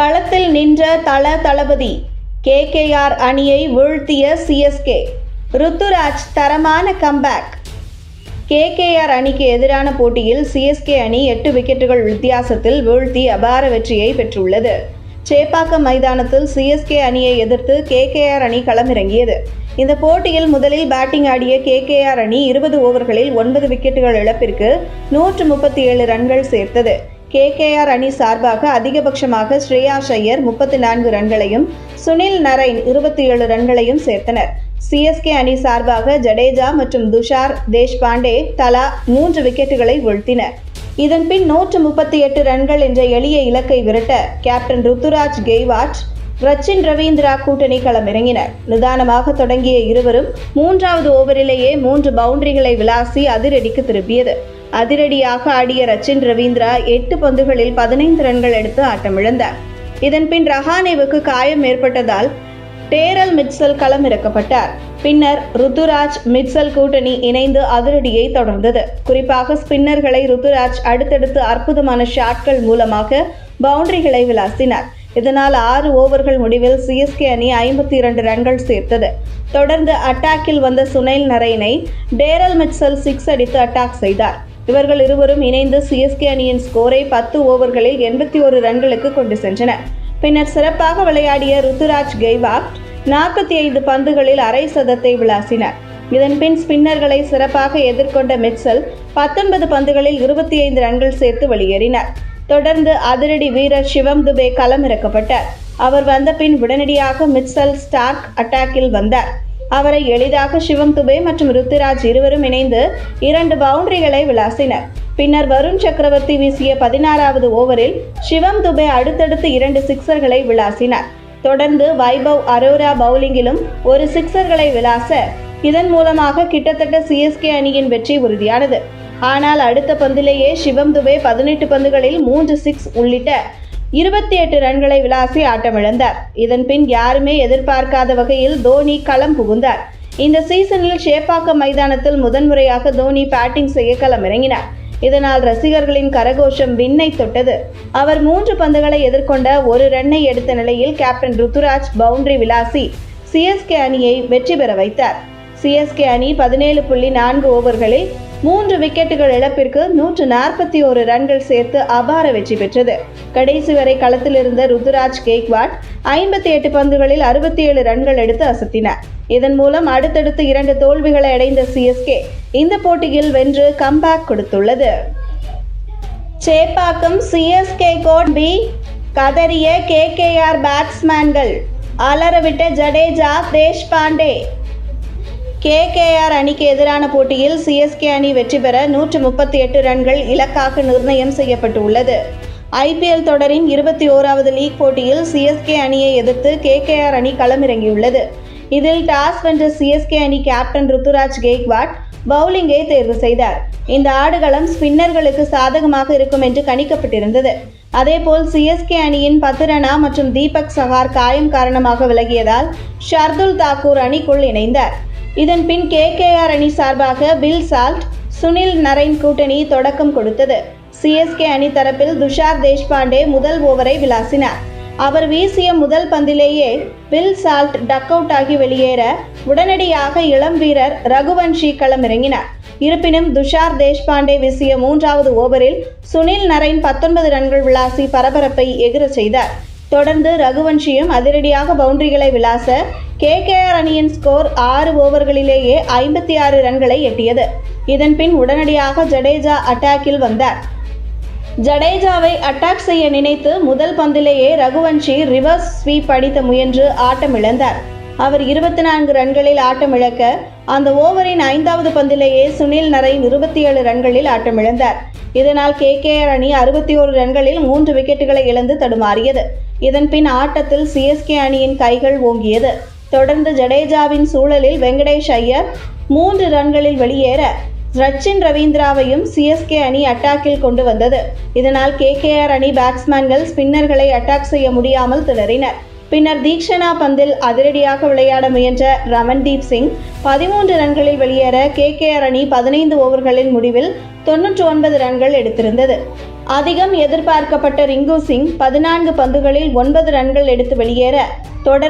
களத்தில் நின்ற தல தளபதி கேகேஆர் அணியை வீழ்த்திய சிஎஸ்கே ருத்துராஜ் தரமான கம்பேக் கேகேஆர் அணிக்கு எதிரான போட்டியில் சிஎஸ்கே அணி எட்டு விக்கெட்டுகள் வித்தியாசத்தில் வீழ்த்தி அபார வெற்றியை பெற்றுள்ளது. சேப்பாக்கம் மைதானத்தில் சிஎஸ்கே அணியை எதிர்த்து கேகேஆர் அணி களமிறங்கியது. இந்த போட்டியில் முதலில் பேட்டிங் ஆடிய கேகேஆர் அணி இருபது ஓவர்களில் ஒன்பது விக்கெட்டுகள் இழப்பிற்கு நூற்று முப்பத்தி ஏழு ரன்கள் சேர்த்தது. கேகேஆர் அணி சார்பாக அதிகபட்சமாக ஸ்ரேயா ஐயர் முப்பத்தி நான்கு ரன்களையும் சுனில் நரைன் இருபத்தி ஏழு ரன்களையும் சேர்த்தனர். சிஎஸ்கே அணி சார்பாக ஜடேஜா மற்றும் துஷார் தேஷ்பாண்டே தலா மூன்று விக்கெட்டுகளை வீழ்த்தினர். இதன்பின் நூற்று முப்பத்தி எட்டு ரன்கள் என்ற எளிய இலக்கை விரட்ட கேப்டன் ருத்துராஜ் கெய்வாட் ரச்சின் ரவீந்திரா கூட்டணி களமிறங்கினர். நிதானமாக தொடங்கிய இருவரும் மூன்றாவது ஓவரிலேயே மூன்று பவுண்டரிகளை விளாசி அதிரடிக்கு திரும்பியது. அதிரடியாக ஆடிய ரச்சின் ரவீந்திரா எட்டு பந்துகளில் பதினைந்து ரன்கள் எடுத்து ஆட்டமிழந்தார். இதன்பின் ரஹானேவுக்கு காயம் ஏற்பட்டதால் டேரல் மிட்சல் களமிறக்கப்பட்டார் பின்னர் ருத்துராஜ் மிட்சல் கூட்டணி இணைந்து அதிரடியை தொடர்ந்தது. குறிப்பாக ஸ்பின்னர்களை ருத்துராஜ் அடுத்தடுத்து அற்புதமான ஷாட்கள் மூலமாக பவுண்டரிகளை விளாசினார். இதனால் ஆறு ஓவர்கள் முடிவில் சிஎஸ்கே அணி ஐம்பத்தி இரண்டு ரன்கள் சேர்த்தது. தொடர்ந்து அட்டாக்கில் வந்த சுனைல் நரேனை டேரல் மிட்சல் சிக்ஸ் அடித்து அட்டாக் செய்தார். இவர்கள் இருவரும் இணைந்து சிஎஸ்கே அணியின் ஸ்கோரை பத்து ஓவர்களில் எண்பத்தி ஒரு ரன்களுக்கு கொண்டு சென்றனர். பின்னர் சிறப்பாக விளையாடிய ருத்துராஜ் கெய்வாக் நாற்பத்தி ஐந்து பந்துகளில் அரை சதத்தை விளாசினார். இதன்பின் ஸ்பின்னர்களை சிறப்பாக எதிர்கொண்ட மிட்சல் பத்தொன்பது பந்துகளில் இருபத்தி ஐந்து ரன்கள் சேர்த்து வெளியேறினார். தொடர்ந்து அதிரடி வீரர் சிவம் துபே களமிறக்கப்பட்டார். அவர் வந்த பின் உடனடியாக மிட்சல் ஸ்டார்க் அட்டாக்கில் வந்தார். அவரை எளிதாக சிவம் துபே மற்றும் ருத்துராஜ் இருவரும் இணைந்து இரண்டு பவுண்டரிகளை விளாசினர். பின்னர் வருண் சக்கரவர்த்தி வீசிய பதினாறாவது ஓவரில் சிவம் துபே அடுத்தடுத்து இரண்டு சிக்சர்களை விளாசினார். தொடர்ந்து வைபவ் அரோரா பவுலிங்கிலும் ஒரு சிக்சர்களை விளாச இதன் மூலமாக கிட்டத்தட்ட சிஎஸ்கே அணியின் வெற்றி உறுதியானது. ஆனால் அடுத்த பந்திலேயே சிவம் துபே பதினெட்டு பந்துகளில் மூன்று சிக்ஸ் உள்ளிட்ட இருபத்தி எட்டு ரன்களை விளாசி ஆட்டமிழந்தார். இதன் பின் யாருமே எதிர்பார்க்காத வகையில் தோனி களம் புகுந்தார். இந்த சீசனில் ஷேப்பாக்கம் மைதானத்தில் முதன்முறையாக தோனி பேட்டிங் செய்ய களமிறங்கினார். இதனால் ரசிகர்களின் கரகோஷம் விண்ணை தொட்டது. அவர் மூன்று பந்துகளை எதிர்கொண்ட ஒரு ரன்னை எடுத்த நிலையில் கேப்டன் ருத்துராஜ் பவுண்டரி விளாசி சிஎஸ்கே அணியை வெற்றி பெற வைத்தார். சிஎஸ்கே அணி பதினேழு புள்ளி நான்கு ஓவர்களில் மூன்று விக்கெட்டுகள் இழப்பிற்கு நூற்று நாற்பத்தி ஒரு ரன்கள் சேர்த்து அபார வெற்றி பெற்றது. கடைசி வரை களத்தில் இருந்த ருத்துராஜ் கேக்வாட் ஐம்பத்தி எட்டு பந்துகளில் அறுபத்தி ஏழு ரன்கள் எடுத்து அசத்தினார். இதன் மூலம் அடுத்தடுத்து இரண்டு தோல்விகளை அடைந்த சிஎஸ்கே இந்த போட்டியில் வென்று கம்பேக் கொடுத்துள்ளது. சேப்பாக்கம் சிஎஸ்கே கோட் பி கதறிய கேகேஆர் பேட்ஸ்மேன்கள் அலறவிட்ட ஜடேஜா தேஷ்பாண்டே கேகேஆர் அணிக்கு எதிரான போட்டியில் சிஎஸ்கே அணி வெற்றி பெற நூற்று முப்பத்தி எட்டு ரன்கள் இலக்காக நிர்ணயம் செய்யப்பட்டுள்ளது. ஐபிஎல் தொடரின் இருபத்தி ஓராவது லீக் போட்டியில் சிஎஸ்கே அணியை எதிர்த்து கேகேஆர் அணி களமிறங்கியுள்ளது. இதில் டாஸ் வென்ற சிஎஸ்கே அணி கேப்டன் ருத்துராஜ் கெய்க்வாட் பவுலிங்கை தேர்வு செய்தார். இந்த ஆடுகளம் ஸ்பின்னர்களுக்கு சாதகமாக இருக்கும் என்று கணிக்கப்பட்டிருந்தது. அதேபோல் சிஎஸ்கே அணியின் பத்திரனா மற்றும் தீபக் சஹார் காயம் காரணமாக விலகியதால் ஷர்துல் தாக்கூர் அணிக்குள் இணைந்தார். இதன் பின் கேகேஆர் அணி சார்பாக பில் சால்ட் சுனில் நரைன் கூட்டணி தொடக்கம் கொடுத்தது. சிஎஸ்கே அணி தரப்பில் துஷார் தேஷ்பாண்டே முதல் ஓவரை விளாசினார். அவர் வீசிய முதல் பந்திலேயே பில் சால்ட் டக் அவுட் ஆகி வெளியேற உடனடியாக இளம் வீரர் ரகுவன்ஷி களமிறங்கினார். இருப்பினும் துஷார் தேஷ்பாண்டே வீசிய மூன்றாவது ஓவரில் சுனில் நரைன் பத்தொன்பது ரன்கள் விளாசி பரபரப்பை எகிர செய்தார். தொடர்ந்து ரகுவன்ஷியும் அதிரடியாக பவுண்டரிகளை விளாச கேகேஆர் அணியின் ஸ்கோர் ஆறு ஓவர்களிலேயே ஐம்பத்தி ஆறு ரன்களை எட்டியது. இதன்பின் உடனடியாக ஜடேஜா அட்டாக்கில் வந்தார். ஜடேஜாவை அட்டாக் செய்ய நினைத்து முதல் பந்திலேயே ரகுவன்ஷி ரிவர்ஸ் ஸ்வீப் அடித்த முயன்று ஆட்டமிழந்தார். அவர் இருபத்தி நான்கு ரன்களில் ஆட்டமிழக்க அந்த ஓவரின் ஐந்தாவது பந்திலேயே சுனில் நரேன் இருபத்தி ஏழு ரன்களில் ஆட்டமிழந்தார். இதனால் கேகேஆர் அணி அறுபத்தி ஓரு ரன்களில் மூன்று விக்கெட்டுகளை இழந்து தடுமாறியது. இதன் பின் ஆட்டத்தில் சிஎஸ்கே அணியின் கைகள் ஓங்கியது. தொடர்ந்து ஜடேஜாவின் சூழலில் வெங்கடேஷ் ஐயர் மூன்று ரன்களில் வெளியேற ரச்சின் ரவீந்திராவையும் சிஎஸ்கே அணி அட்டாக்கில் கொண்டு வந்தது. இதனால் கேகேஆர் அணி பேட்ஸ்மேன்கள் ஸ்பின்னர்களை அட்டாக் செய்ய முடியாமல் திணறினர். பின்னர் தீக்ஷனா பந்தில் அதிரடியாக விளையாட முயன்ற ரமன்தீப் சிங் பதிமூன்று ரன்களில் வெளியேற கே. கே. அணி பதினைந்து ஓவர்களின் முடிவில் தொன்னூற்று ஒன்பது ரன்கள் எடுத்திருந்தது. அதிகம் எதிர்பார்க்கப்பட்ட ரிங்கு சிங் பதினான்கு பந்துகளில் ஒன்பது ரன்கள் எடுத்து வெளியேற தொடர்